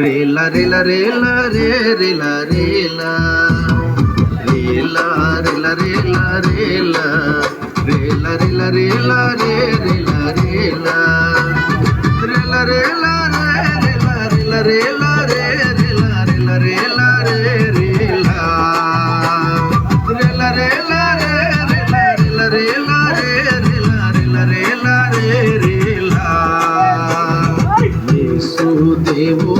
రేల రేల రేల రే రేల రేలా రేలా రేల రేల రేలా రేల రేల రేల రే రేల రేలా రేల రేల రేల రేల రేల రే రేల రేల రేల రే రేలా రేల రేల రేల రేల రేల రే రేల రేల రేల రే రేలా యేసు దేవుడయ్యోవా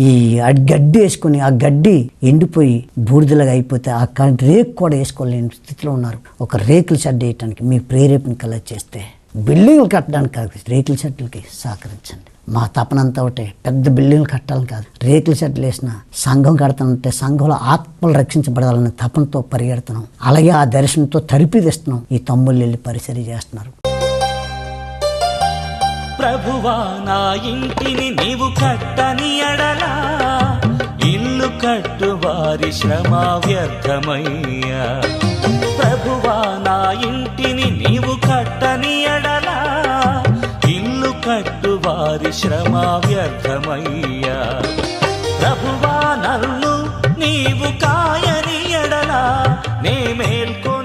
ఈ గడ్డి వేసుకుని ఆ గడ్డి ఎండిపోయి బూడిదలాగా అయిపోతే ఆ రేకు కూడా వేసుకోలేని స్థితిలో ఉన్నారు ఒక రేకులు షెడ్ వేయటానికి మీ ప్రేరేపణ కలెక్ట్ చేస్తే బిల్డింగ్లు కట్టడానికి కాదు రేకుల షెడ్లకి సహకరించండి. మా తపనంతా ఒకటే పెద్ద బిల్డింగ్లు కట్టాలని కాదు. రేకుల షెడ్లు వేసిన సంఘం కడతానంటే సంఘంలో ఆత్మలు రక్షించబడాలనే తపనతో పరిగెడుతున్నాం. అలాగే ఆ దర్శనంతో తరిపి తెస్తున్నాం ఈ తమ్ముళ్ళు వెళ్ళి పరిసరి చేస్తున్నారు. ప్రభువా నా ఇంటిని నీవు కట్టని అడలా ఇల్లు కట్టు వారి శ్రమ వ్యర్థమయ్యా. ప్రభువా నా ఇంటిని నీవు కట్టని ఎడలా ఇల్లు కట్టు వారి శ్రమ వ్యర్థమయ్యా. ప్రభువా నల్లు నీవు కాయని ఎడలా నే మేల్కొనియు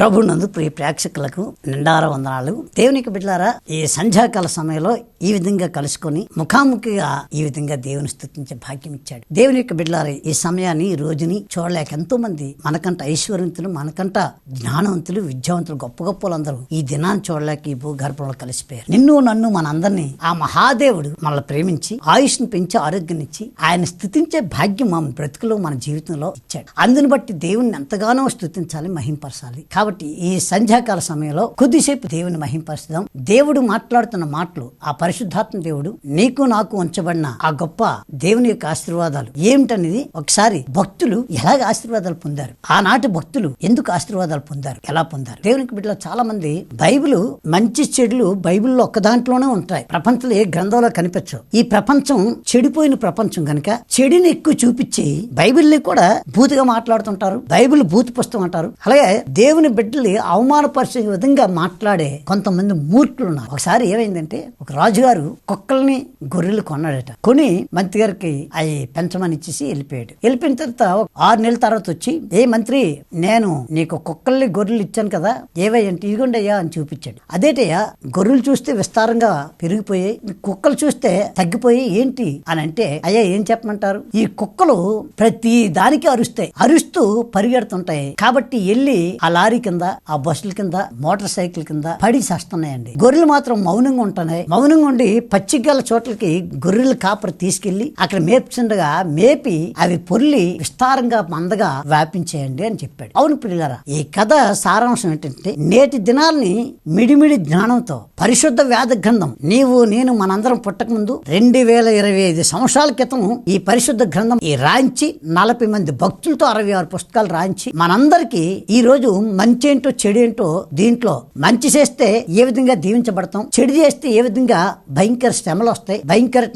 ప్రభునందు ప్రియ ప్రేక్షకులకు నిండార వందనాలు. దేవునికి బిడ్డారా ఈ సంధ్యాకాల సమయంలో ఈ విధంగా కలుసుకొని ముఖాముఖిగా ఈ విధంగా దేవుని స్థుతించే భాగ్యం ఇచ్చాడు. దేవుని యొక్క బిడ్డలారా ఈ సమయాన్ని ఈ రోజుని చూడలేక ఎంతో మంది మనకంట ఐశ్వర్యవంతులు మనకంట జ్ఞానవంతులు విద్యావంతులు గొప్ప గొప్పలందరూ ఈ దినాన్ని చూడలేక ఈ భూగర్భంలో కలిసిపోయారు. నిన్ను నన్ను మనందరినీ ఆ మహాదేవుడు మనల్ని ప్రేమించి ఆయుష్ను పెంచి ఆరోగ్యాన్ని ఇచ్చి ఆయన స్థుతించే భాగ్యం మన బ్రతుకులో మన జీవితంలో ఇచ్చాడు. అందుని బట్టి దేవుణ్ణి ఎంతగానో స్థుతించాలి మహింపరచాలి. కాబట్టి ఈ సంధ్యాకాల సమయంలో కొద్దిసేపు దేవుని మహింపరుస్తాం. దేవుడు మాట్లాడుతున్న మాటలు ఆ పరిశుద్ధాత్మ దేవుడు నీకు నాకు ఉంచబడిన ఆ గొప్ప దేవుని యొక్క ఆశీర్వాదాలు ఏమిటనేది ఒకసారి భక్తులు ఎలాగ ఆశీర్వాదాలు పొందారు? ఆనాటి భక్తులు ఎందుకు ఆశీర్వాదాలు పొందారు? ఎలా పొందారు? దేవునికి బిడ్డలో చాలా మంది బైబిల్ మంచి చెడులు బైబిల్లో ఒక్క దాంట్లోనే ఉంటాయి. ప్రపంచంలో ఏ గ్రంథంలో కనిపించవు. ఈ ప్రపంచం చెడిపోయిన ప్రపంచం కనుక చెడుని ఎక్కువ చూపించి బైబిల్ని కూడా బూతుగా మాట్లాడుతుంటారు. బైబిల్ బూత్ పుస్తకం అంటారు. అలాగే దేవుని బిడ్డల్ని అవమానపరిచే విధంగా మాట్లాడే కొంతమంది మూర్ఖులు ఉన్నారు ఒకసారి ఏమైందంటే ఒక రాజుగారు కుక్కల్ని గొర్రెలు కొన్నాడట. కొని మంత్రి గారికి అవి పెంచమని ఇచ్చేసి వెళ్ళిపోయాడు. వెళ్ళిపోయిన తర్వాత ఆరు నెలల తర్వాత వచ్చి ఏ మంత్రి నేను నీకు కుక్కల్ని గొర్రెలు ఇచ్చాను కదా ఏవయ్యంటే ఇదిగోండి అయ్యా అని చూపించాడు. అదేటయ్యా గొర్రెలు చూస్తే విస్తారంగా పెరిగిపోయాయి కుక్కలు చూస్తే తగ్గిపోయి ఏంటి అని అంటే అయ్యా ఏం చెప్పమంటారు? ఈ కుక్కలు ప్రతి దానికి అరుస్తాయి. అరుస్తూ పరిగెడుతుంటాయి. కాబట్టి వెళ్ళి ఆ లారీకి కింద ఆ బస్సుల కింద మోటార్ సైకిల్ కింద పడి చేస్తున్నాయండి. గొర్రెలు మాత్రం మౌనంగా ఉంటున్నాయి మౌనంగా ఉండి పచ్చిగల చోట్లకి గొర్రెల కాపరి తీసుకెళ్ళి అక్కడ మేపుచుండగా మేపి అవి పొల్లి విస్తారంగా మందగా వ్యాపించేయండి అని చెప్పాడు. అవును పిల్లరా ఈ కథ సారాంశం ఏంటంటే నేటి దినాల్ని మిడిమిడి జ్ఞానంతో పరిశుద్ధ వేద గ్రంథం నీవు నేను మనందరం పుట్టక ముందు రెండు వేల ఇరవై ఐదు సంవత్సరాల క్రితం ఈ పరిశుద్ధ గ్రంథం ఈ రాయించి నలభై మంది భక్తులతో అరవై ఆరు పుస్తకాలు రాయించి మనందరికీ ఈ రోజు మంచి ఏంటో చెడు ఏంటో దీంట్లో మంచి చేస్తే ఏ విధంగా దీవించబడతాం? చెడు చేస్తే ఏ విధంగా భయంకర శ్రమలు వస్తాయి? భయంకర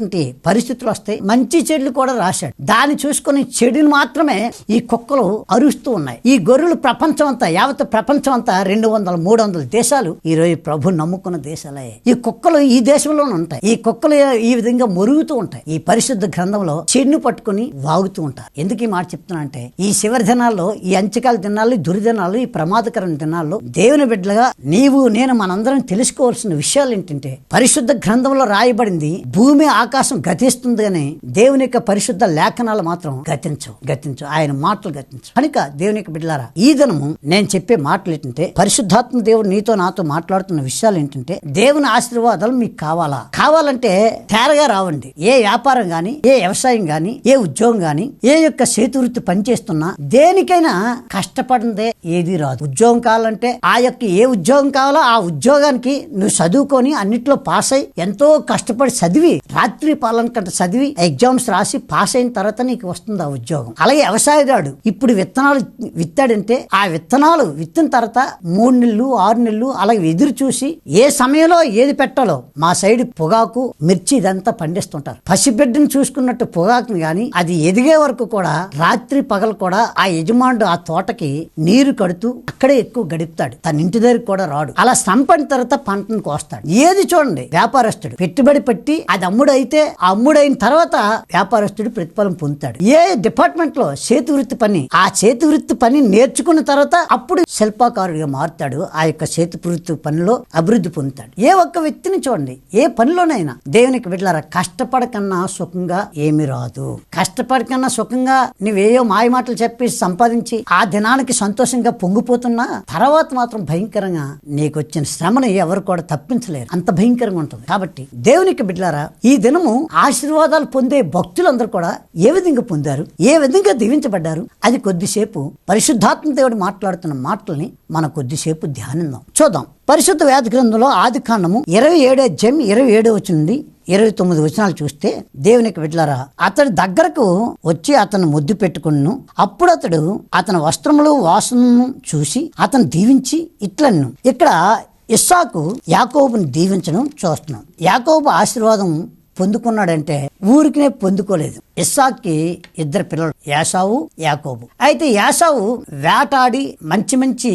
పరిస్థితులు వస్తాయి? మంచి చెడులు కూడా రాశాడు. దాన్ని చూసుకొని చెడుని మాత్రమే ఈ కుక్కలు అరుస్తూ ఉన్నాయి. ఈ గొర్రెలు ప్రపంచం అంతా యావత్ ప్రపంచం అంతా రెండు వందల మూడు వందల దేశాలు ఈ రోజు ప్రభు నమ్ముకున్న దేశాలే. ఈ కుక్కలు ఈ దేశంలోనే ఉంటాయి. ఈ కుక్కలు ఈ విధంగా మురుగుతూ ఉంటాయి. ఈ పరిశుద్ధ గ్రంథంలో చెడును పట్టుకుని వాగుతూ ఉంటారు. ఎందుకు ఈ మాట చెప్తున్నా అంటే ఈ చివరి దినాల్లో ఈ అంచకాల దినాలు ఈ దుర్దినాలు ఈ ప్రమాదకరమైన దినాల్లో దేవుని బిడ్డలుగా నీవు నేను మనందరం తెలుసుకోవాల్సిన విషయాలు ఏంటంటే పరిశుద్ధ గ్రంథంలో రాయబడింది భూమి ఆకాశం గతిస్తుంది కానీ దేవుని యొక్క పరిశుద్ధ లేఖనాలు మాత్రం గతించవు గతించవు. ఆయన మాటలు గతించవు. కనుక దేవుని యొక్క బిడ్డలారా ఈ దినము నేను చెప్పే మాటలు ఏంటంటే పరిశుద్ధాత్మ దేవుడు నీతో నాతో మాట్లాడుతున్న విషయాలు ఏంటంటే దేవుని ఆశీర్వాదాలు మీకు కావాలా? కావాలంటే తేరగా రావండి. ఏ వ్యాపారం గాని ఏ వ్యవసాయం గాని ఏ ఉద్యోగం గాని ఏ యొక్క చేతి వృత్తి పనిచేస్తున్నా దేనికైనా కష్టపడిందే ఏది రాదు. ఉద్యోగం కావాలంటే ఆ యొక్క ఏ ఉద్యోగం కావాలో ఆ ఉద్యోగానికి నువ్వు చదువుకొని అన్నిట్లో పాస్ అయి ఎంతో కష్టపడి చదివి రాత్రి పాలన కంటే చదివి ఎగ్జామ్స్ రాసి పాస్ అయిన తర్వాత నీకు వస్తుంది ఆ ఉద్యోగం. అలాగే వ్యవసాయదాడు ఇప్పుడు విత్తనాలు విత్తాడంటే ఆ విత్తనాలు విత్తిన తర్వాత మూడు నెలలు ఆరు నెలలు అలాగే ఎదురు చూసి ఏ సమయంలో ఏది పెట్టాలో మా సైడ్ పొగాకు మిర్చి ఇదంతా పండిస్తుంటారు. పసిబిడ్డను చూసుకున్నట్టు పొగాకుని గాని అది ఎదిగే వరకు కూడా రాత్రి పగలు కూడా ఆ యజమానుడు ఆ తోటకి నీరు కడుతూ అక్కడ ఎక్కువ గడుపుతాడు. తన ఇంటి దగ్గరికి కూడా రాడు. అలా సంపడిన తర్వాత పంటను కోస్తాడు. ఏది చూడండి వ్యాపారస్తుడు. పెట్టుబడి పెట్టి అది అమ్ముడైతే ఆ అమ్ముడైన తర్వాత వ్యాపారస్తుడు ప్రతిఫలం పొందుతాడు. ఏ డిపార్ట్మెంట్లో చేతి వృత్తి పని ఆ చేతి వృత్తి పని నేర్చుకున్న తర్వాత అప్పుడు శిల్పాకారుడిగా మారుతాడు. ఆ యొక్క చేతి వృత్తి పనిలో అభివృద్ధి పొందుతాడు. ఏ ఒక్క వ్యక్తిని చూడండి ఏ పనిలోనైనా దేవునికి బిడ్డలారా కష్టపడకన్నా సుఖంగా ఏమి రాదు. కష్టపడకన్నా సుఖంగా నువ్వేయో మాయ మాటలు చెప్పి సంపాదించి ఆ దినానికి సంతోషంగా పొంగిపోతున్నా తర్వాత మాత్రం భయంకరంగా నీకు వచ్చిన శ్రమను ఎవరు కూడా తప్పించలేరు. అంత భయంకరంగా ఉంటుంది. కాబట్టి దేవునికి బిడ్డలారా ఈ దినము ఆశీర్వాదాలు పొందే భక్తులందరూ కూడా ఏ విధంగా పొందారు ఏ విధంగా దీవించబడ్డారు అది కొద్దిసేపు పరిశుద్ధాత్మ దేవుడు మాట్లాడుతున్న మాటల్ని మనం కొద్దిసేపు ధ్యానిందాం చూద్దాం. పరిశుద్ధ వేద గ్రంథంలో ఆది కాండము ఇరవై ఏడో జమ్ ఇరవై ఏడో వచ్చింది ఇరవై తొమ్మిది వచనాలు చూస్తే దేవునికి బిడ్డలారా అతడి దగ్గరకు వచ్చి అతను ముద్దు పెట్టుకును అప్పుడు అతడు అతని వస్త్రములు వాసనను చూసి అతను దీవించి ఇట్లన్ను. ఇక్కడ ఇస్సాకు యాకోబుని దీవించడం చూస్తున్నాం. యాకోబు ఆశీర్వాదం పొందుకున్నాడంటే ఊరికినే పొందుకోలేదు. ఇస్సాక్కి ఇద్దరు పిల్లలు యాసావు యాకోబు. అయితే యాసావు వేటాడి మంచి మంచి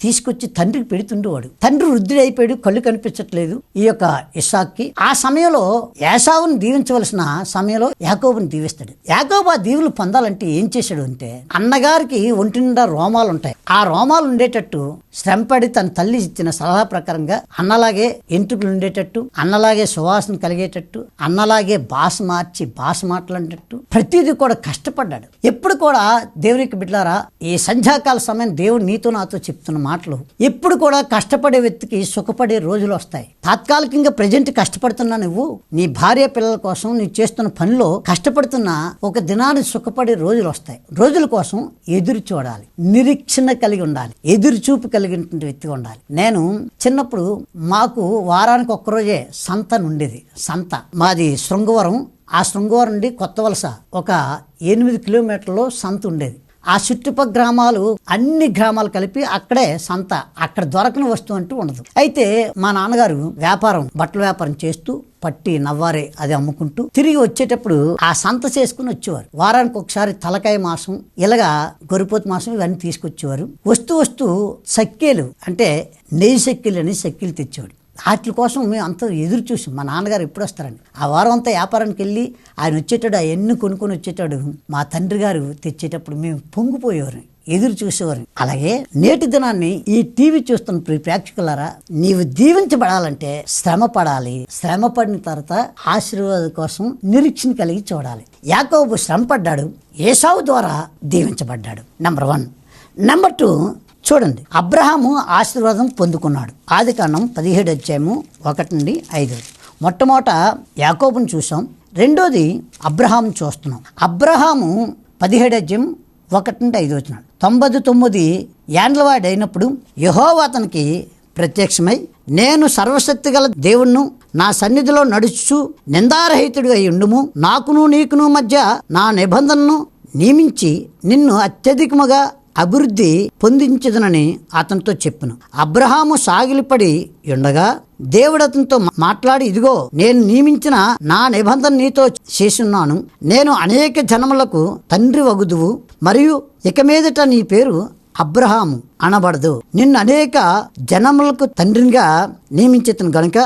తీసుకొచ్చి తండ్రికి పెడుతుండేవాడు. తండ్రి వృద్ధుడైపోయాడు కళ్ళు కనిపించట్లేదు ఈ యొక్క ఇస్సాక్కి. ఆ సమయంలో యాసావును దీవించవలసిన సమయంలో యాకోబుని దీవిస్తాడు. యాకోబు ఆ దీవులు పొందాలంటే ఏం చేశాడు అంటే అన్నగారికి ఒంటి నిండా రోమాలు ఉంటాయి ఆ రోమాలు ఉండేటట్టు శ్రమపడి తన తల్లి ఇచ్చిన సలహా ప్రకారంగా అన్నలాగే ఎంట్రుకులు ఉండేటట్టు అన్నలాగే సువాసన కలిగేటట్టు అన్నలాగే భాష మార్చి భాష మాట్లాడేటట్టు ప్రతిదీ కూడా కష్టపడ్డాడు. ఎప్పుడు కూడా దేవునికి బిడ్డారా ఈ సంధ్యాకాల సమయం దేవుడు నీతో నాతో చెప్తున్న మాటలు. ఎప్పుడు కూడా కష్టపడే వ్యక్తికి సుఖపడే రోజులు వస్తాయి. తాత్కాలికంగా ప్రజెంట్ కష్టపడుతున్నా నువ్వు నీ భార్య పిల్లల కోసం నువ్వు చేస్తున్న పనిలో కష్టపడుతున్న ఒక దినాన్ని సుఖపడే రోజులు వస్తాయి. రోజుల కోసం ఎదురు చూడాలి. నిరీక్షణ కలిగి ఉండాలి. ఎదురు చూపు కలిగినటువంటి వ్యక్తిగా ఉండాలి. నేను చిన్నప్పుడు మాకు వారానికి ఒక్కరోజే సంత నుండేది సంత. మాది శృంగవరం. ఆ శృంగవరం నుండి కొత్త వలస ఒక ఎనిమిది కిలోమీటర్లో సంత ఉండేది. ఆ చుట్టుపక్కల గ్రామాలు అన్ని గ్రామాలు కలిపి అక్కడే సంత అక్కడ దొరకని వస్తువు అంటూ ఉండదు. అయితే మా నాన్నగారు వ్యాపారం బట్టల వ్యాపారం చేస్తూ పట్టి నవ్వారే అది అమ్ముకుంటూ తిరిగి వచ్చేటప్పుడు ఆ సంత చేసుకుని వచ్చేవారు. వారానికి ఒకసారి తలకాయ మాసం ఇలాగా గొరిపోతు మాసం ఇవన్నీ తీసుకొచ్చేవారు. వస్తూ వస్తూ సక్కేలు అంటే నెయ్యి సక్కిలు అని సక్కిలు తెచ్చేవాడు వాటి కోసం మేము అంత ఎదురు చూసాం. మా నాన్నగారు ఎప్పుడు వస్తారండి. ఆ వారం అంతా వ్యాపారానికి వెళ్ళి ఆయన వచ్చేటాడు అవన్నీ కొనుక్కొని వచ్చేటాడు మా తండ్రి గారు తెచ్చేటప్పుడు మేము పొంగిపోయేవారు ఎదురు చూసేవారు. అలాగే నేటి దినాన్ని ఈ టీవీ చూస్తున్న ప్రియ ప్రేక్షకులారా నీవు దీవించబడాలంటే శ్రమ పడాలి శ్రమ పడిన తర్వాత ఆశీర్వాదం కోసం నిరీక్షణ కలిగి చూడాలి. యాకోబు శ్రమ పడ్డాడు ఏసావు ద్వారా దీవించబడ్డాడు. నెంబర్ వన్ నెంబర్ టూ చూడండి. అబ్రహాము ఆశీర్వాదం పొందుకున్నాడు. ఆది కాండం పదిహేడు అధ్యాయము ఒకటి నుండి ఐదు. మొట్టమొదట యాకోబుని చూసాం రెండోది అబ్రహాం చూస్తున్నాం. అబ్రహాము పదిహేడు అధ్యాయం ఒకటి నుండి ఐదు వచ్చినాడు. తొంభై తొమ్మిది ఏండ్లవాడు అయినప్పుడు అతనికి ప్రత్యక్షమై నేను సర్వశక్తి గల దేవుణ్ణు నా సన్నిధిలో నడుచు నిందారహితుడు అయి ఉండుము. నాకును నీకును మధ్య నా నిబంధనను నియమించి నిన్ను అత్యధికముగా అభివృద్ధి పొందించదునని అతనితో చెప్పును. అబ్రహాము సాగిలిపడి ఉండగా దేవుడు అతనితో మాట్లాడి ఇదిగో నేను నియమించిన నా నిబంధన నీతో చేస్తున్నాను. నేను అనేక జనములకు తండ్రి వగుదువు మరియు ఇక మీదట నీ పేరు అబ్రహాము అనబడదు. నిన్ను అనేక జనములకు తండ్రిగా నియమించేతను గనుక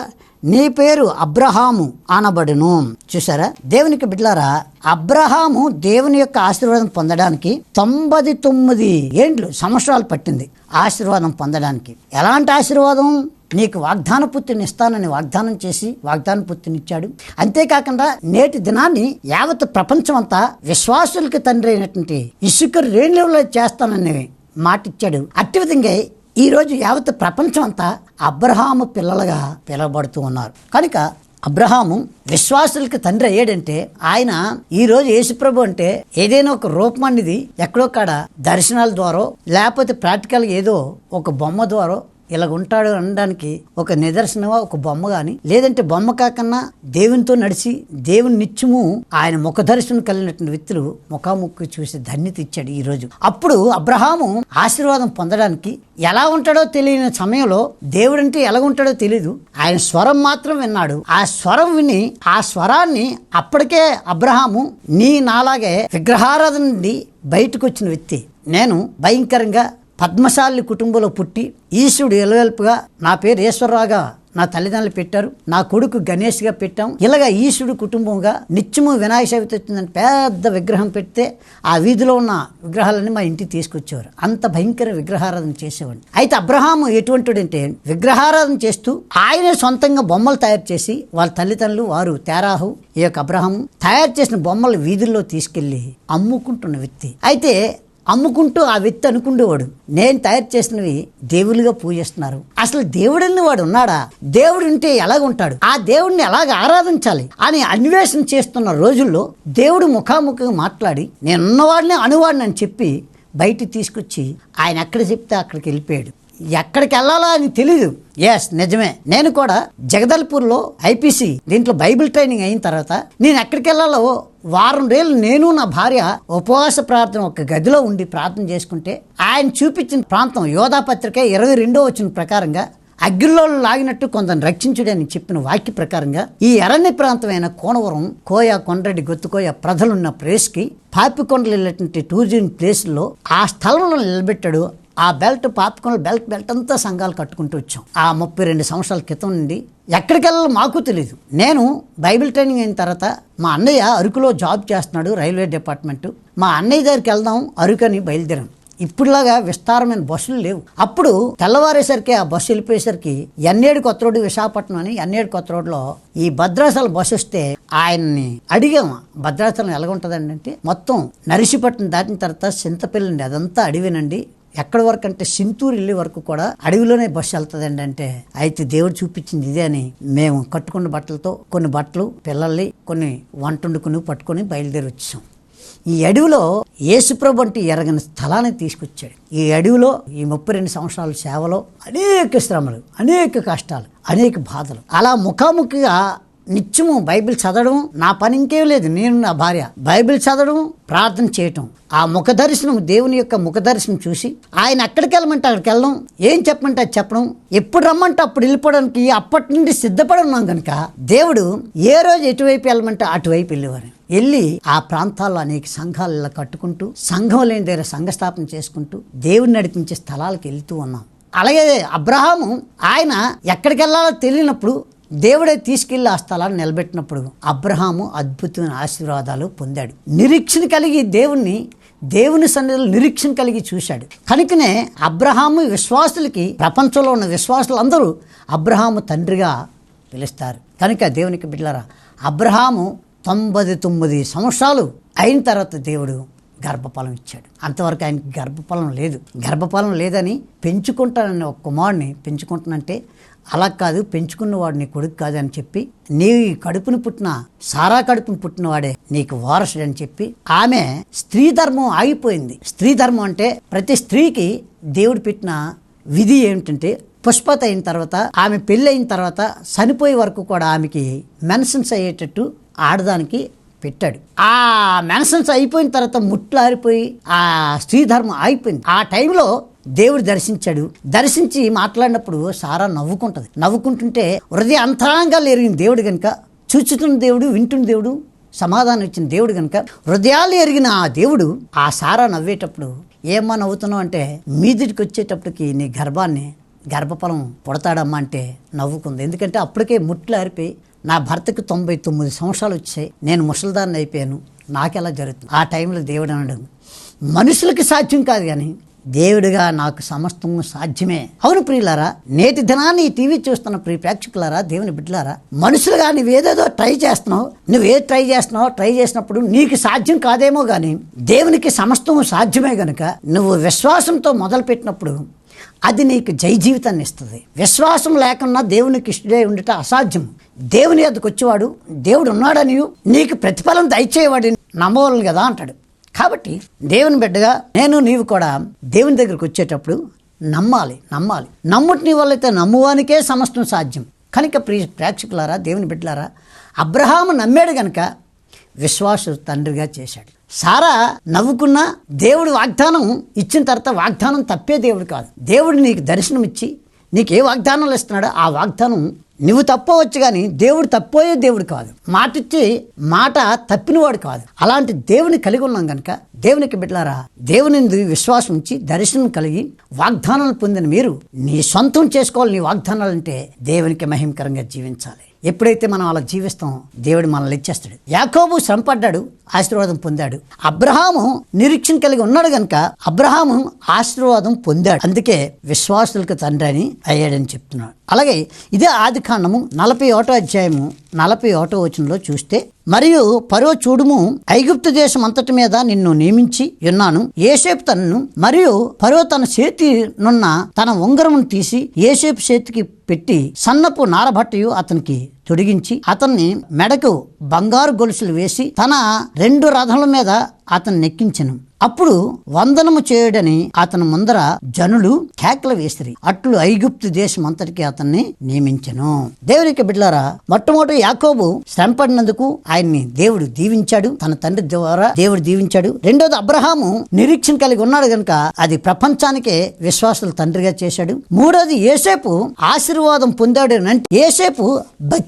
నీ పేరు అబ్రహాము అనబడును. చూసారా దేవునికి బిడ్లారా అబ్రహాము దేవుని యొక్క ఆశీర్వాదం పొందడానికి తొంభై తొమ్మిది ఏండ్లు సంవత్సరాలు పట్టింది ఆశీర్వాదం పొందడానికి. ఎలాంటి ఆశీర్వాదం? నీకు వాగ్దాన పుత్రిని ఇస్తానని వాగ్దానం చేసి వాగ్దాన పుత్రిని ఇచ్చాడు. అంతేకాకుండా నేటి దినాన్ని యావత్ ప్రపంచం అంతా విశ్వాసులకి తండ్రి అయినటువంటి ఇసుక రేణువులో చేస్తానని మాటిచ్చాడు. అట్టి విధంగా ఈ రోజు యావత్ ప్రపంచం అంతా అబ్రహాము పిల్లలుగా పిలవబడుతూ ఉన్నారు. కనుక అబ్రహాము విశ్వాసులకి తండ్రి అయ్యాడంటే ఆయన ఈ రోజు యేసుప్రభు అంటే ఏదైనా ఒక రూపం అనేది ఎక్కడో కాడ దర్శనాల ద్వారా లేకపోతే ప్రాక్టికల్ ఏదో ఒక బొమ్మ ద్వారా ఇలా ఉంటాడు అనడానికి ఒక నిదర్శనమా ఒక బొమ్మ కానీ లేదంటే బొమ్మ కాకన్నా దేవునితో నడిచి దేవుని నిత్యము ఆయన ముఖ దర్శనం కలిగినటువంటి వ్యక్తులు ముఖాముఖి చూసి ధన్యత ఇచ్చాడు ఈ రోజు. అప్పుడు అబ్రహాము ఆశీర్వాదం పొందడానికి ఎలా ఉంటాడో తెలియని సమయంలో దేవుడంటే ఎలా ఉంటాడో తెలియదు ఆయన స్వరం మాత్రం విన్నాడు. ఆ స్వరం విని ఆ స్వరాన్ని అప్పటికే అబ్రహాము నీ నాలాగే విగ్రహారాధన నుండి బయటకు వచ్చిన వ్యక్తి. నేను భయంకరంగా పద్మశాలి కుటుంబంలో పుట్టి ఈశ్వరుడు ఎలవెల్పుగా నా పేరు ఈశ్వరరావుగా నా తల్లిదండ్రులు పెట్టారు. నా కొడుకు గణేష్గా పెట్టాం. ఇలాగ ఈశ్వరుడు కుటుంబంగా నిత్యము వినాయక చవితి వచ్చిందని పెద్ద విగ్రహం పెడితే ఆ వీధిలో ఉన్న విగ్రహాలన్నీ మా ఇంటికి తీసుకొచ్చేవారు. అంత భయంకర విగ్రహారాధన చేసేవాడిని. అయితే అబ్రహాము ఎటువంటిడంటే విగ్రహారాధన చేస్తూ ఆయనే సొంతంగా బొమ్మలు తయారు చేసి వాళ్ళ తల్లిదండ్రులు వారు తేరాహు ఈ యొక్క అబ్రహాము తయారు చేసిన బొమ్మలు వీధుల్లో తీసుకెళ్ళి అమ్ముకుంటున్న వ్యక్తి. అయితే అమ్ముకుంటూ ఆ వ్యక్తి అనుకుండేవాడు. నేను తయారు చేసినవి దేవుళ్ళుగా పూజిస్తున్నారు. అసలు దేవుడని వాడు ఉన్నాడా? దేవుడు ఉంటే ఎలాగుంటాడు? ఆ దేవుడిని ఎలాగ ఆరాధించాలి? అని అన్వేషణ చేస్తున్న రోజుల్లో దేవుడు ముఖాముఖిగా మాట్లాడి నేనున్నవాడిని అనువాడిని అని చెప్పి బయటికి తీసుకొచ్చి ఆయన ఎక్కడ చెప్తే అక్కడికి వెళ్ళిపోయాడు. ఎక్కడికి వెళ్ళాలో అని తెలియదు ఎస్ నిజమే. నేను కూడా జగదల్పూర్లో ఐపీసీ దీంట్లో బైబిల్ ట్రైనింగ్ అయిన తర్వాత నేను ఎక్కడికి వెళ్ళాలో వారం రోజులు నేను నా భార్య ఉపవాస ప్రార్థన ఒక గదిలో ఉండి ప్రార్థన చేసుకుంటే ఆయన చూపించిన ప్రాంతం యోధా పత్రిక ఇరవై రెండో వచ్చిన ప్రకారంగా అగ్గిలో లాగినట్టు కొందరిని రక్షించుడని చెప్పిన వాక్య ప్రకారంగా ఈ అరణ్య ప్రాంతమైన కోనవరం కోయ కొండ్రెడ్డి గొత్తుకోయ ప్రజలున్న ప్లేస్కి పాపికొండలు వెళ్ళినటువంటి టూరిజం ప్లేస్లో ఆ స్థలంలో నిలబెట్టాడు ఆ బెల్ట్ పాపికొండల బెల్ట్ బెల్ట్ అంతా సంఘాలు కట్టుకుంటూ వచ్చాం. ఆ ముప్పై రెండు సంవత్సరాల క్రితం నుండి ఎక్కడికి వెళ్ళాలో మాకు తెలియదు నేను బైబిల్ ట్రైనింగ్ అయిన తర్వాత మా అన్నయ్య అరకులో జాబ్ చేస్తున్నాడు రైల్వే డిపార్ట్మెంట్. మా అన్నయ్య దగ్గరికి వెళ్దాం అరకు అని బయలుదేరాం. ఇప్పుడులాగా విస్తారమైన బస్సులు లేవు. అప్పుడు తెల్లవారేసరికి ఆ బస్సు వెళ్ళిపోయేసరికి ఎన్నేడు కొత్త రోడ్డు విశాఖపట్నం అని ఎన్నేడు కొత్త రోడ్లో ఈ భద్రాచలం బస్సు వస్తే ఆయన్ని అడిగాము భద్రాచలం ఎలాగుంటుందండి అంటే మొత్తం నరిసిపట్నం దాటిన తర్వాత చింతపల్లి అదంతా అడివినండి. ఎక్కడి వరకు అంటే సింతూరు వెళ్ళే వరకు కూడా అడవిలోనే బస్సు వెళ్తుందండి అంటే. అయితే దేవుడు చూపించింది ఇదే అని మేము కట్టుకున్న బట్టలతో కొన్ని బట్టలు పిల్లల్ని కొన్ని వంట వండుకుని పట్టుకొని బయలుదేరి వచ్చాం. ఈ అడవిలో యేసుప్రభు అంటే ఎరగని స్థలాన్ని తీసుకొచ్చాడు. ఈ అడవిలో ఈ ముప్పై రెండు సంవత్సరాల సేవలో అనేక శ్రమలు అనేక కష్టాలు అనేక బాధలు. అలా ముఖాముఖిగా నిత్యము బైబిల్ చదవడం నా పని ఇంకేం లేదు. నేను నా భార్య. బైబిల్ చదవడం ప్రార్థన చేయటం. ఆ ముఖ దర్శనం దేవుని యొక్క ముఖ దర్శనం చూసి ఆయన ఎక్కడికి వెళ్ళమంటే అక్కడికి వెళ్ళడం. ఏం చెప్పమంటే అది చెప్పడం. ఎప్పుడు రమ్మంటే అప్పుడు వెళ్ళిపోవడానికి అప్పటి నుండి సిద్ధపడి ఉన్నాం కనుక దేవుడు ఏ రోజు ఎటువైపు వెళ్ళమంటే అటువైపు వెళ్ళేవారు. వెళ్ళి ఆ ప్రాంతాల్లో అనేక సంఘాలు ఇలా కట్టుకుంటూ సంఘం లేని దగ్గర సంఘ స్థాపన చేసుకుంటూ దేవుడిని నడిపించే స్థలాలకు వెళ్తూ ఉన్నాం. అలాగే అబ్రహాము ఆయన ఎక్కడికి వెళ్ళాలో తెలియనప్పుడు దేవుడే తీసుకెళ్ళి ఆ స్థలాన్ని నిలబెట్టినప్పుడు అబ్రహాము అద్భుతమైన ఆశీర్వాదాలు పొందాడు. నిరీక్షణ కలిగి దేవుణ్ణి దేవుని సన్నిధిలో నిరీక్షణ కలిగి చూశాడు. కనుకనే అబ్రహాము విశ్వాసులకి ప్రపంచంలో ఉన్న విశ్వాసులందరూ అబ్రహాము తండ్రిగా పిలుస్తారు. కనుక దేవునికి బిడ్డలారా అబ్రహాము తొంభై తొమ్మిది సంవత్సరాలు అయిన తర్వాత దేవుడు గర్భఫలం ఇచ్చాడు. అంతవరకు ఆయనకి గర్భఫలం లేదు. గర్భఫలం లేదని పెంచుకుంటానని ఒక కుమారుని పెంచుకుంటానంటే అలా కాదు పెంచుకున్నవాడు నీ కొడుకు కాదు అని చెప్పి నీ కడుపుని పుట్టిన సారా కడుపును పుట్టినవాడే నీకు వారసుడు అని చెప్పి ఆమె స్త్రీ ధర్మం ఆగిపోయింది. స్త్రీ ధర్మం అంటే ప్రతి స్త్రీకి దేవుడు పెట్టిన విధి ఏమిటంటే పుష్పత అయిన తర్వాత ఆమె పెళ్ళి అయిన తర్వాత చనిపోయే వరకు కూడా ఆమెకి మెన్సన్స్ అయ్యేటట్టు ఆడదానికి పెట్టాడు. ఆ మెన్సన్స్ అయిపోయిన తర్వాత ముట్లారిపోయి ఆ స్త్రీ ధర్మం ఆగిపోయింది. ఆ టైంలో దేవుడు దర్శించాడు. దర్శించి మాట్లాడినప్పుడు సారా నవ్వుకుంటుంది. నవ్వుకుంటుంటే హృదయ అంతరాంగాలు ఎరిగిన దేవుడు కనుక చూచుతున్న దేవుడు వింటున్న దేవుడు సమాధానం ఇచ్చిన దేవుడు కనుక హృదయాలు ఎరిగిన ఆ దేవుడు ఆ సారా నవ్వేటప్పుడు ఏమ్మా నవ్వుతున్నావు అంటే మీదికి వచ్చేటప్పటికి నీ గర్భాన్ని గర్భఫలం పుడతాడమ్మా అంటే నవ్వుకుంది. ఎందుకంటే అప్పటికే ముట్లు ఆరిపోయి నా భర్తకు తొంభై తొమ్మిది సంవత్సరాలు వచ్చాయి. నేను ముసలిదాన్ని అయిపోయాను. నాకెలా జరుగుతుంది? ఆ టైంలో దేవుడు అనడం. మనుషులకి సాధ్యం కాదు కానీ దేవుడిగా నాకు సమస్తము సాధ్యమే. అవును ప్రియులారా నేటి దినాన్ని ఈ టీవీ చూస్తున్న ప్రియ ప్రేక్షకులారా దేవుని బిడ్డలారా మనుషులుగా నువ్వేదేదో ట్రై చేస్తున్నావు నువ్వే ట్రై చేస్తున్నావు ట్రై చేసినప్పుడు నీకు సాధ్యం కాదేమో కానీ దేవునికి సమస్తము సాధ్యమే గనుక నువ్వు విశ్వాసంతో మొదలుపెట్టినప్పుడు అది నీకు జై జీవితాన్ని ఇస్తుంది. విశ్వాసం లేకుండా దేవునికి ఇష్టడే ఉండట అసాధ్యం. దేవుని ఎద్దకు వచ్చేవాడు దేవుడు ఉన్నాడని నీకు ప్రతిఫలం దయచేయవాడిని నమ్మవలను కదా అంటాడు. కాబట్టి దేవుని బిడ్డగా నేను నీవు కూడా దేవుని దగ్గరికి వచ్చేటప్పుడు నమ్మాలి నమ్మాలి. నమ్ముటి వల్ల అయితే నమ్మువానికే సమస్తం సాధ్యం. కనుక ప్రీ ప్రేక్షకులారా దేవుని బిడ్డలారా అబ్రహాము నమ్మాడు గనక విశ్వాసు తండ్రిగా చేశాడు. సారా నవ్వుకున్న దేవుడు వాగ్దానం ఇచ్చిన తర్వాత వాగ్దానం తప్పే దేవుడు కాదు. దేవుడు నీకు దర్శనం ఇచ్చి నీకు ఏ వాగ్దానాలు ఇస్తున్నాడో ఆ వాగ్దానం నువ్వు తప్పవచ్చు కానీ దేవుడు తప్పోయే దేవుడు కాదు. మాట ఇచ్చి మాట తప్పినవాడు కాదు. అలాంటి దేవుని కలిగి ఉన్నాం కనుక దేవునికి బిడ్డలారా దేవుని విశ్వాసం ఉంచి దర్శనం కలిగి వాగ్దానాలు పొందిన మీరు నీ సొంతం చేసుకోవాలి నీ వాగ్దానాలు అంటే దేవునికి మహిమకరంగా జీవించాలి. ఎప్పుడైతే మనం అలా జీవిస్తాం దేవుడు మనల్ని ఇచ్చేస్తాడు. యాకోబు శ్రమపడ్డాడు ఆశీర్వాదం పొందాడు. అబ్రహాము నిరీక్షణ కలిగి ఉన్నాడు కనుక అబ్రహాము ఆశీర్వాదం పొందాడు. అందుకే విశ్వాసులకు తండ్రి అని అయ్యాడని చెప్తున్నాడు. అలాగే ఇదే ఆది కాండము నలభై ఒకటో అధ్యాయము నలభై ఒకటో వచనంలో చూస్తే మరియు పరో చూడుము ఐగుప్తు దేశం అంతటి మీద నిన్ను నియమించి ఉన్నాను. ఏసేపు తనను మరియు పరో తన చేతి నున్న తన ఉంగరమును తీసి ఏసేపు చేతికి పెట్టి సన్నపు నారబట్టయు అతనికి తొడిగించి అతన్ని మెడకు బంగారు గొలుసులు వేసి తన రెండు రథముల మీద అతన్ని నెక్కించను. అప్పుడు వందనము చేయుడని అతని ముందర జనులు కేకలు వేసిరి. అట్లు ఐగుప్తు దేశం అంతటికి అతన్ని నియమించను. దేవునికి బిడ్లారా మొట్టమొదటి యాకోబు శ్రమపడినందుకు ఆయన్ని దేవుడు దీవించాడు. తన తండ్రి ద్వారా దేవుడు దీవించాడు. రెండోది అబ్రహాము నిరీక్షణ కలిగి ఉన్నాడు గనుక అది ప్రపంచానికే విశ్వాసుల తండ్రిగా చేశాడు. మూడోది ఏసేపు ఆశీర్వాదం పొందాడు అంటే ఏసేపు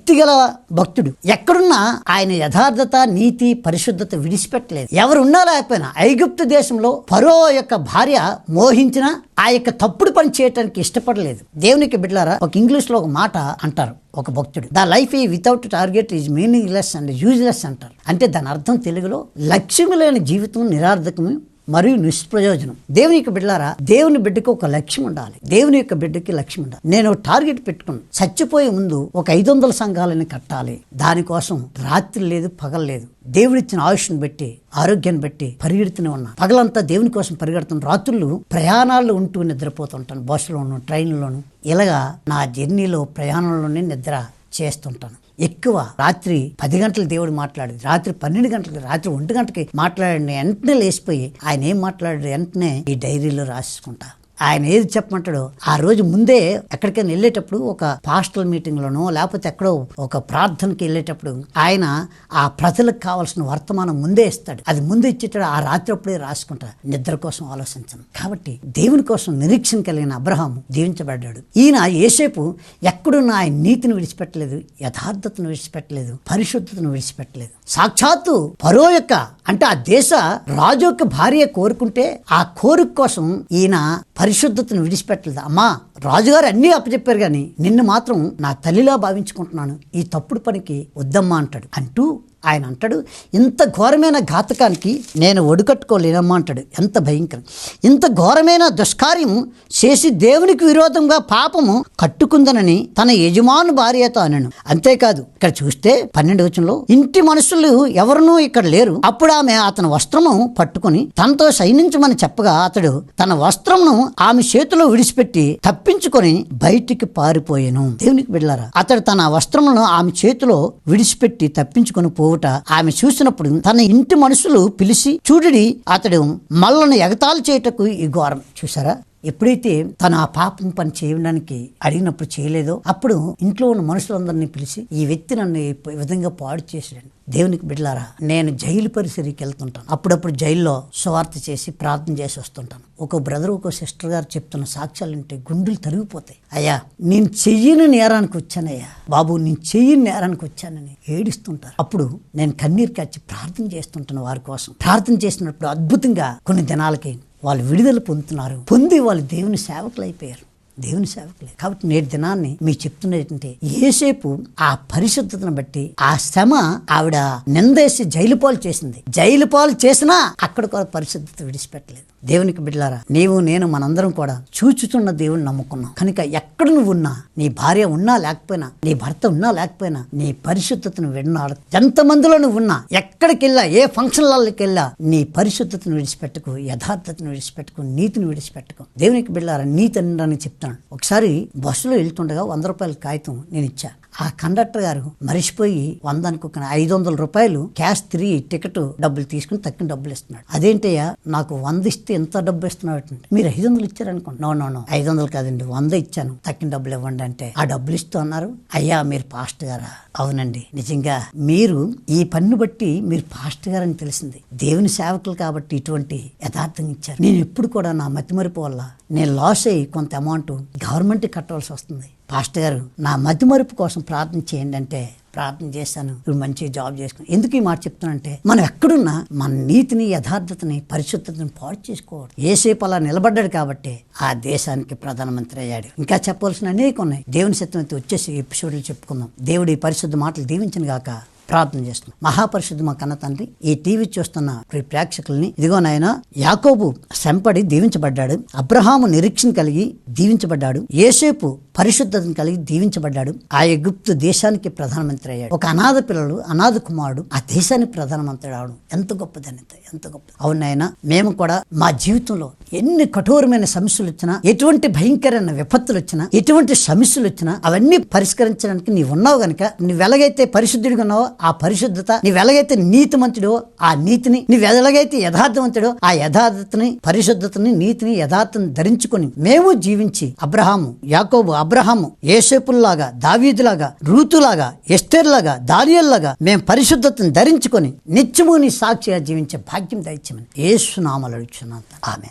భక్తిగల భక్తుడు. ఎక్కడున్నా ఆయన యథార్థత నీతి పరిశుద్ధత విడిచిపెట్టలేదు. ఎవరున్నా లేకపోయినా ఐగుప్తు దేశంలో ఫరో యొక్క భార్య మోహించిన ఆ యొక్క తప్పుడు పని చేయటానికి ఇష్టపడలేదు. దేవునికి బిడ్డలారా ఒక ఇంగ్లీష్లో ఒక మాట అంటారు ఒక భక్తుడు. ద లైఫ్ ఈ without target is meaningless and useless అంటారు. అంటే దాని అర్థం తెలుగులో లక్ష్యము లేని జీవితం నిరార్థకము మరియు నిష్ప్రయోజనం. దేవుని యొక్క బిడ్డలారా దేవుని బిడ్డకి ఒక లక్ష్యం ఉండాలి. దేవుని యొక్క బిడ్డకి లక్ష్యం ఉండాలి. నేను టార్గెట్ పెట్టుకుని చచ్చిపోయే ముందు ఒక ఐదు వందల సంఘాలని కట్టాలి. దానికోసం రాత్రి లేదు పగలు లేదు. దేవుడిచ్చిన ఆయుష్ను బట్టి ఆరోగ్యాన్ని బట్టి పరిగెడుతూనే ఉన్నాను పగలంతా దేవుని కోసం పరిగెడుతున్న రాత్రులు ప్రయాణాల్లో ఉంటూ నిద్రపోతుంటాను బస్సులోను ట్రైన్లోను. ఇలాగా నా జర్నీలో ప్రయాణంలోనే నిద్ర చేస్తుంటాను. ఎక్కువ రాత్రి పది గంటలు దేవుడు మాట్లాడేది. రాత్రి పన్నెండు గంటలకి రాత్రి ఒంటి గంటకి మాట్లాడిన వెంటనే లేచిపోయి ఆయన ఏం మాట్లాడాడు వెంటనే ఈ డైరీలో రాసుకుంటా. ఆయన ఏది చెప్పమంటాడో ఆ రోజు ముందే ఎక్కడికైనా వెళ్ళేటప్పుడు ఒక పాస్టల్ మీటింగ్లోనో లేకపోతే ఎక్కడో ఒక ప్రార్థనకి వెళ్ళేటప్పుడు ఆయన ఆ ప్రజలకు కావాల్సిన వర్తమానం ముందే ఇస్తాడు. అది ముందు ఇచ్చేటప్పుడు ఆ రాత్రి అప్పుడే రాసుకుంటాడు నిద్ర కోసం ఆలోచించను. కాబట్టి దేవుని కోసం నిరీక్షణ కలిగిన అబ్రహాము దీవించబడ్డాడు. ఈయన ఏసేపు ఎక్కడున్న ఆయన నీతిని విడిచిపెట్టలేదు యథార్థతను విడిచిపెట్టలేదు పరిశుద్ధతను విడిచిపెట్టలేదు. సాక్షాత్తు పరో యొక్క అంటే ఆ దేశ రాజు యొక్క భార్య కోరుకుంటే ఆ కోరిక కోసం ఈయన పరిశుద్ధతను విడిచిపెట్టలేదు. అమ్మా రాజుగారు అన్నీ అప్పచెప్పారు కానీ నిన్ను మాత్రం నా తల్లిలా భావించుకుంటున్నాను. ఈ తప్పుడు పనికి వద్దమ్మా అంటాడు. అంటూ ఆయన అంటాడు ఇంత ఘోరమైన ఘాతకానికి నేను ఒడుకట్టుకోలేనమ్మా అంటాడు. ఎంత భయంకరం. ఇంత ఘోరమైన దుష్కార్యం చేసి దేవునికి విరోధంగా పాపము కట్టుకుందనని తన యజమాను భార్యతో అనను. అంతేకాదు ఇక్కడ చూస్తే పన్నెండు వచనంలో ఇంటి మనుషులు ఎవరునూ ఇక్కడ లేరు. అప్పుడు ఆమె అతని వస్త్రము పట్టుకుని తనతో సైనించమని చెప్పగా అతడు తన వస్త్రమును ఆమె చేతిలో విడిచిపెట్టి తప్పించుకొని బయటికి పారిపోయాను. దేవునికి వెళ్ళారా అతడు తన వస్త్రములను ఆమె చేతిలో విడిచిపెట్టి తప్పించుకొని పోవుట ఆమె చూసినప్పుడు తన ఇంటి మనుషులు పిలిచి చూడుడి అతడు మల్లను ఎగతాలు చేయుటకు ఈ ఘోరం. చూసారా ఎప్పుడైతే తను ఆ పాపం పని చేయడానికి అడిగినప్పుడు చేయలేదో అప్పుడు ఇంట్లో ఉన్న మనుషులందరినీ పిలిచి ఈ వ్యక్తి నన్ను ఈ విధంగా పాడు చేసాడు దేవునికి బిడ్డలారా నేను జైలు పరిసరికి వెళ్తుంటాను. అప్పుడప్పుడు జైల్లో స్వార్థ చేసి ప్రార్థన చేసి వస్తుంటాను. ఒక బ్రదర్ ఒక సిస్టర్ గారు చెప్తున్న సాక్ష్యాలు ఉంటే గుండెలు తరిగిపోతాయి. అయ్యా నేను చెయ్యని నేరానికి వచ్చానయ్యా. బాబు నేను చెయ్యని నేరానికి వచ్చానని ఏడుస్తుంటారు. అప్పుడు నేను కన్నీరు కచ్చి ప్రార్థన చేస్తుంటాను వారి కోసం. ప్రార్థన చేసినప్పుడు అద్భుతంగా కొన్ని దినాలకి వాళ్ళు విడుదల పొందుతున్నారు. పొంది వాళ్ళు దేవుని సేవకులు అయిపోయారు. దేవుని సేవకులే. కాబట్టి నేటి దినాన్ని మీకు చెప్తున్నది ఏంటంటే ఏసేపు ఆ పరిశుద్ధతను బట్టి ఆ శ్రమ ఆవిడ నిందేసి జైలు పాలు చేసింది. జైలు పాలు చేసినా అక్కడ కూడా పరిశుద్ధత విడిచిపెట్టలేదు. దేవునికి బిడ్డలారా నీవు నేను మనందరం కూడా చూచుతున్న దేవుని నమ్ముకున్నాం. కనుక ఎక్కడ నువ్వు ఉన్నా నీ భార్య ఉన్నా లేకపోయినా నీ భర్త ఉన్నా లేకపోయినా నీ పరిశుద్ధతను విన్నాడు ఎంతమందిలో నువ్వు ఉన్నా ఎక్కడికి వెళ్ళా ఏ ఫంక్షన్లకి వెళ్ళా నీ పరిశుద్ధతను విడిచిపెట్టుకు యథార్థతను విడిచిపెట్టుకు నీతిని విడిచిపెట్టుకు. దేవునికి బిడ్డలారా నీతి అనడానికి చెప్తాను ఒకసారి బస్సులో వెళ్తుండగా వంద రూపాయల కాగితం నేను ఇచ్చా. ఆ కండక్టర్ గారు మరిచిపోయి వంద అనుకున్న ఐదు వందల రూపాయలు క్యాష్ తిరిగి టికెట్ డబ్బులు తీసుకుని తక్కిన డబ్బులు ఇస్తున్నాడు. అదేంటయ్యా నాకు వంద ఇస్తే ఎంత డబ్బు ఇస్తున్నాడు మీరు ఐదు వందలు ఇచ్చారనుకోండి. No no no. ఐదు వందలు కాదండి. వంద ఇచ్చాను. తక్కిన డబ్బులు ఇవ్వండి అంటే ఆ డబ్బులు ఇస్తూ అన్నారు. అయ్యా మీరు పాస్ట్ గారా? అవునండి. నిజంగా మీరు ఈ పన్ను బట్టి మీరు పాస్ట్ గారని తెలిసింది. దేవుని సేవకులు కాబట్టి ఇటువంటి యథార్థం ఇచ్చారు. నేను ఎప్పుడు కూడా నా మతిమరిపు వల్ల నేను లాస్ అయ్యి కొంత అమౌంట్ గవర్నమెంట్ కట్టవలసి వస్తుంది. పాస్టర్ గారు నా మతిమరుపు కోసం ప్రార్థన చేయండి అంటే ప్రార్థన చేశాను. ఇప్పుడు మంచి జాబ్ చేసుకుని ఎందుకు ఈ మాట చెప్తానంటే మనం ఎక్కడున్నా మన నీతిని యథార్థతని పరిశుద్ధతని పాడు చేసుకోవడం. ఏసేపు అలా నిలబడ్డాడు కాబట్టి ఆ దేశానికి ప్రధానమంత్రి అయ్యాడు. ఇంకా చెప్పవలసిన అనేక ఉన్నాయి. దేవుని సత్యం అయితే వచ్చేసి ఎపిసోడ్లు చెప్పుకుందాం. దేవుడి ఈ పరిశుద్ధ మాటలు దీవించిన గాక. ప్రార్థన చేస్తున్నాం మహాపరిశుద్ధ మా కన్న తండ్రి ఈ టీవీ చూస్తున్న ప్రేక్షకుల్ని ఇదిగో నాయన యాకోబు శంపడి దీవించబడ్డాడు. అబ్రహాము నిరీక్షణ కలిగి దీవించబడ్డాడు. ఏసేపు పరిశుద్ధతను కలిగి దీవించబడ్డాడు. ఆ ఎగుప్తు దేశానికి ప్రధానమంత్రి అయ్యాడు. ఒక అనాథ పిల్లలు అనాథ కుమారుడు ఆ దేశానికి ప్రధానమంత్రి అవడం ఎంత గొప్ప ఎంత గొప్ప. అవును మేము కూడా మా జీవితంలో ఎన్ని కఠోరమైన సమస్యలు వచ్చినా ఎటువంటి భయంకరమైన విపత్తులు వచ్చినా ఎటువంటి సమస్యలు వచ్చినా అవన్నీ పరిష్కరించడానికి నీవు ఉన్నావు గనుక నువ్వు ఎలాగైతే పరిశుద్ధుడిగా ఉన్నావో ఆ పరిశుద్ధత నీవెలాగైతే నీతిమంతుడో ఆ నీతిని నువ్వెలాగైతే యథార్థవంతుడో ఆ యథార్థతని పరిశుద్ధతని నీతిని యథార్థం ధరించుకొని మేము జీవించి అబ్రహాము యాకోబు అబ్రహాము ఏసేపుల్లాగా దావీదులాగా రూతులాగా ఎస్టేర్లాగా దానియల్లాగా మేము పరిశుద్ధతను ధరించుకొని నిత్యము నీ సాక్షిగా జీవించే భాగ్యం దయచేమని ఏసునామలు అడుగుతున్నాను ఆమె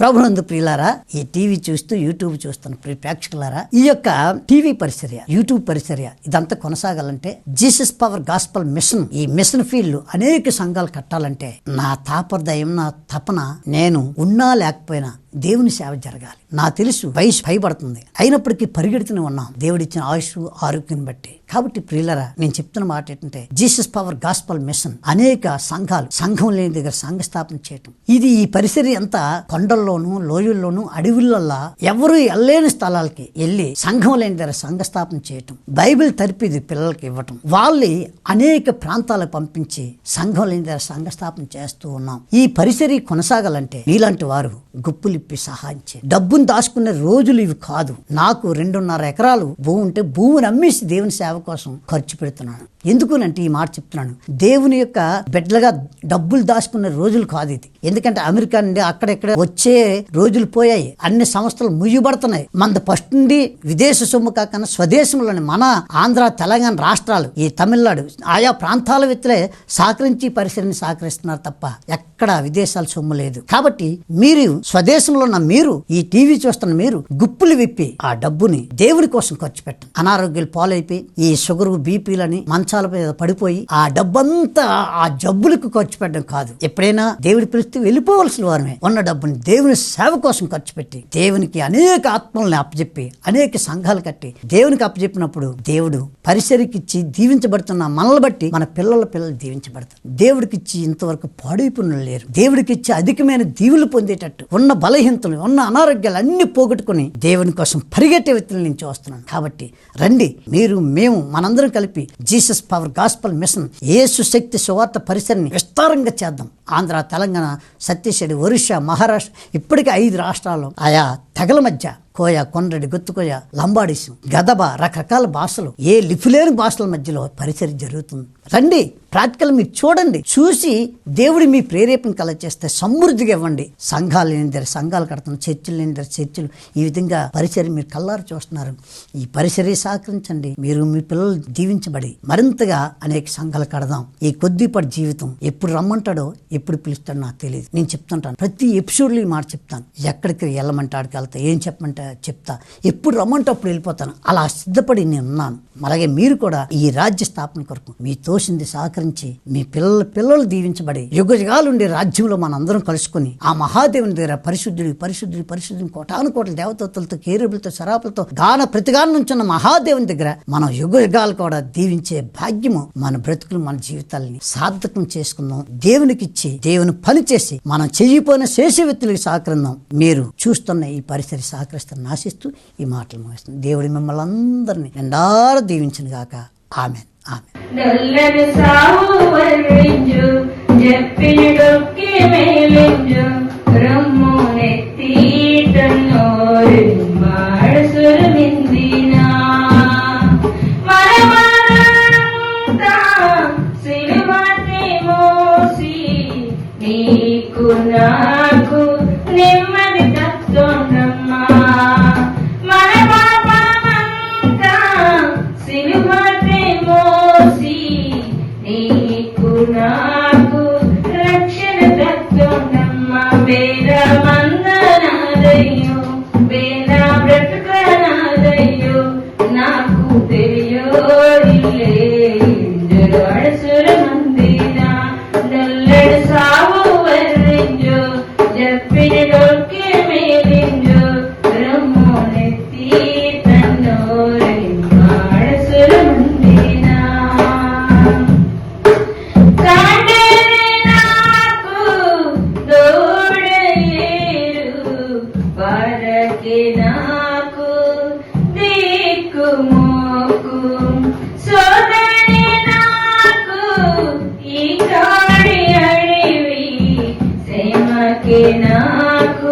ప్రభునందు ప్రియులారా ఈ టీవీ చూస్తూ యూట్యూబ్ చూస్తున్న ప్రియ ప్రేక్షకులారా ఈ యొక్క టీవీ పరిచర్య యూట్యూబ్ పరిచర్య ఇదంతా కొనసాగాలంటే జీసస్ పవర్ గాస్పల్ మిషన్ ఈ మిషన్ ఫీల్డ్ అనేక సంఘాలు కట్టాలంటే నా తాపర్దయం నా తపన నేను ఉన్నా లేకపోయినా దేవుని సేవ జరగాలి. నా తెలుసు వయసు భయపడుతుంది. అయినప్పటికీ పరిగెడుతూనే ఉన్నాం. దేవుడిచ్చిన ఆయుష్ ఆరోగ్యం బట్టి. కాబట్టి ప్రియులరా నేను చెప్తున్న మాట ఏంటంటే జీసస్ పవర్ గాస్పల్ మిషన్ అనేక సంఘాలు సంఘం లేని దగ్గర సంఘ స్థాపన చేయటం. ఇది ఈ పరిసరి అంతా కొండల్లోనూ లోయల్లోనూ అడవులల్లా ఎవరు వెళ్ళలేని స్థలాలకి వెళ్ళి సంఘం లేని దగ్గర సంఘ స్థాపన చేయటం బైబిల్ తరిపిది పిల్లలకి ఇవ్వటం వాళ్ళని అనేక ప్రాంతాలకు పంపించి సంఘం లేని దగ్గర సంఘ స్థాపన చేస్తూ ఉన్నాం. ఈ పరిసరి కొనసాగాలంటే నీలాంటి వారు గుప్పులిప్పి సహాయం చేయండి. డబ్బును దాచుకునే రోజులు ఇవి కాదు. నాకు రెండున్నర ఎకరాలు భూమి ఉంటే భూమిని అమ్మేసి దేవుని సేవ కోసం ఖర్చు పెడుతున్నాను. ఎందుకునంటే ఈ మాట చెప్తున్నాను. దేవుని యొక్క బిడ్డలుగా డబ్బులు దాచుకునే రోజులు కాదు ఇది. ఎందుకంటే అమెరికా నుండి అక్కడెక్కడ వచ్చే రోజులు పోయాయి. అన్ని సంస్థలు ముయ్యబడుతున్నాయి. మన ఫస్ట్ నుండి విదేశ సొమ్ము కాకుండా స్వదేశంలోని మన ఆంధ్ర తెలంగాణ రాష్ట్రాలు ఈ తమిళనాడు ఆయా ప్రాంతాల వ్యక్తులే సహకరించి పరిశీలన సహకరిస్తున్నారు తప్ప ఎక్కడ విదేశాల సొమ్ము లేదు. కాబట్టి మీరు స్వదేశంలో ఉన్న మీరు ఈ టీవీ చూస్తున్న మీరు గుప్పులు విప్పి ఆ డబ్బుని దేవుని కోసం ఖర్చు పెట్టండి. అనారోగ్యాలు పాలైపోయి ఈ షుగర్ బీపీలని మంచాల మీద పడిపోయి ఆ డబ్బంతా ఆ జబ్బులకు ఖర్చు పెట్టడం కాదు. ఎప్పుడైనా దేవుడి పిలిస్తే వెళ్ళిపోవలసిన వారమే. ఉన్న డబ్బుని దేవుని సేవ కోసం ఖర్చు పెట్టి దేవునికి అనేక ఆత్మల్ని అప్పచెప్పి అనేక సంఘాలు కట్టి దేవునికి అప్పచెప్పినప్పుడు దేవుడు పరిసరికిచ్చి దీవించబడుతున్న మనల్ని బట్టి మన పిల్లల పిల్లలు దీవించబడతారు. దేవుడికిచ్చి ఇంతవరకు పాడైపోయిన లేరు. దేవుడికిచ్చి అధికమైన దీవులు పొందేటట్టు ఉన్న బలహీనతలు ఉన్న అనారోగ్యాలు అన్ని పోగొట్టుకుని దేవుని కోసం పరిగెట్టే వ్యక్తుల నుంచి వస్తున్నాను. కాబట్టి రండి మీరు మేము మనందరం కలిపి జీసస్ పవర్ గాస్పల్ మిషన్ యేసు శక్తి సువార్త పరిసరాన్ని విస్తారంగా చేద్దాం ఆంధ్ర తెలంగాణ ఛత్తీస్గఢ్ ఒరిస్సా మహారాష్ట్ర ఇప్పటికే ఐదు రాష్ట్రాల్లో ఆయా తెగల మధ్య కోయ కొండ్రడి గుత్తుకోయ లంబాడిస్ గదబ రకరకాల భాషలు. ఏ లిపిలేని భాషల మధ్యలో పరిచయం జరుగుతుంది. రండి ప్రాక్టికల్ మీరు చూడండి. చూసి దేవుడి మీ ప్రేరేపణ కల చేస్తే సమృద్ధిగా ఇవ్వండి. సంఘాలు లేని దగ్గర సంఘాలు కడుతున్నారు. చర్చలు లేని దగ్గర చర్చలు. ఈ విధంగా పరిచయం మీరు కల్లారు చూస్తున్నారు. ఈ పరిచర్య సహకరించండి. మీరు మీ పిల్లలు దీవించబడి మరింతగా అనేక సంఘాలు కడదాం. ఈ కొద్దిపాటి జీవితం ఎప్పుడు రమ్మంటాడో ఎప్పుడు పిలుస్తాడో నాకు తెలియదు. నేను చెప్తుంటాను. ప్రతి ఎపిసోడ్లో ఈ మాట చెప్తాను. ఎక్కడికి వెళ్ళమంటే ఆడికి వెళ్తా ఏం చెప్పమంటే చెప్తా. ఎప్పుడు రమ్మంటే అప్పుడు వెళ్ళిపోతాను. అలా సిద్ధపడి నేను ఉన్నాను. అలాగే మీరు కూడా ఈ రాజ్య స్థాపన కొరకు మీ తోసింది సహకరించి మీ పిల్లల పిల్లలు దీవించబడి యుగ యుగాలుండే రాజ్యంలో మనందరం కలుసుకొని ఆ మహాదేవుని దగ్గర పరిశుద్ధుడి పరిశుద్ధుడి పరిశుద్ధుని కోటాను కోట్ల దేవతలతో కేరుబులతో శరాపులతో గాన ప్రతిగానం నుంచున్న మహాదేవుని దగ్గర మనం యుగ యుగాలు కూడా దీవించే భాగ్యము మన బ్రతుకులు మన జీవితాలని సార్థకం చేసుకుందాం. దేవునికి ఇచ్చి దేవుని పని చేసి మనం చెయ్యిపోయిన శేష వ్యక్తులకు సహకరిందాం మీరు చూస్తున్న ఈ పరిస్థితి పరిసరి సహకరిస్తారని ఆశిస్తూ ఈ మాటలు ముగిస్తుంది దేవుడి మిమ్మల్ని అందరినీ నిండారు దీవించిన గాక. ఆమె ఆమె నల్లని సావు సేమకి నాకు